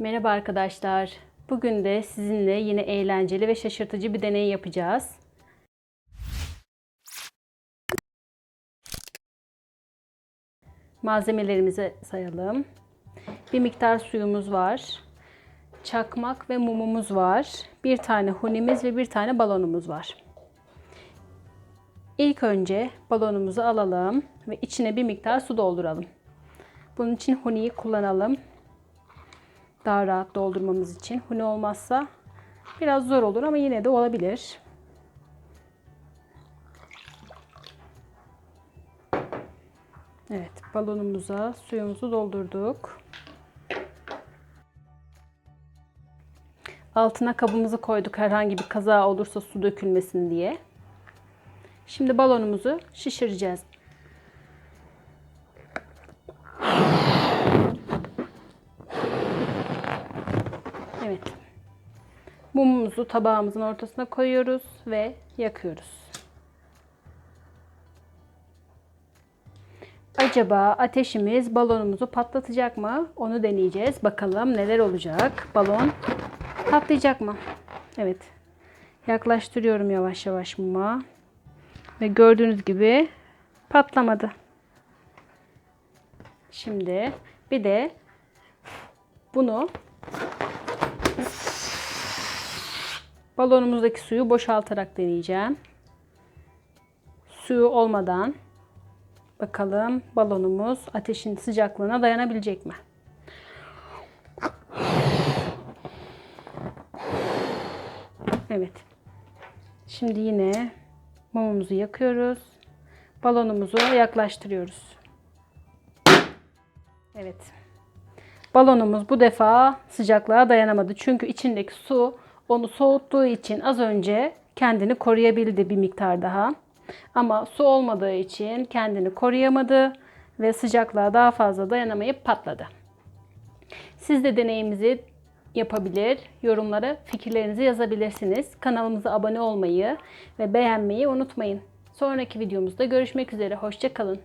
Merhaba arkadaşlar. Bugün de sizinle yine eğlenceli ve şaşırtıcı bir deney yapacağız. Malzemelerimizi sayalım. Bir miktar suyumuz var. Çakmak ve mumumuz var. Bir tane hunimiz ve bir tane balonumuz var. İlk önce balonumuzu alalım ve içine bir miktar su dolduralım. Bunun için huniyi kullanalım. Daha rahat doldurmamız için. Huni olmazsa biraz zor olur ama yine de olabilir. Evet, balonumuza suyumuzu doldurduk. Altına kabımızı koyduk herhangi bir kaza olursa su dökülmesin diye. Şimdi balonumuzu şişireceğiz. Evet. Mumumuzu tabağımızın ortasına koyuyoruz ve yakıyoruz. Acaba ateşimiz balonumuzu patlatacak mı? Onu deneyeceğiz. Bakalım neler olacak. Balon patlayacak mı? Evet. Yaklaştırıyorum yavaş yavaş muma. Ve gördüğünüz gibi patlamadı. Şimdi bir de bunu balonumuzdaki suyu boşaltarak deneyeceğim. Suyu olmadan bakalım balonumuz ateşin sıcaklığına dayanabilecek mi? Evet. Şimdi yine mumumuzu yakıyoruz. Balonumuzu yaklaştırıyoruz. Evet. Balonumuz bu defa sıcaklığa dayanamadı. Çünkü içindeki su onu soğuttuğu için az önce kendini koruyabildi bir miktar daha. Ama su olmadığı için kendini koruyamadı ve sıcaklığa daha fazla dayanamayıp patladı. Siz de deneyimizi yapabilir, yorumlara fikirlerinizi yazabilirsiniz. Kanalımıza abone olmayı ve beğenmeyi unutmayın. Sonraki videomuzda görüşmek üzere. Hoşçakalın.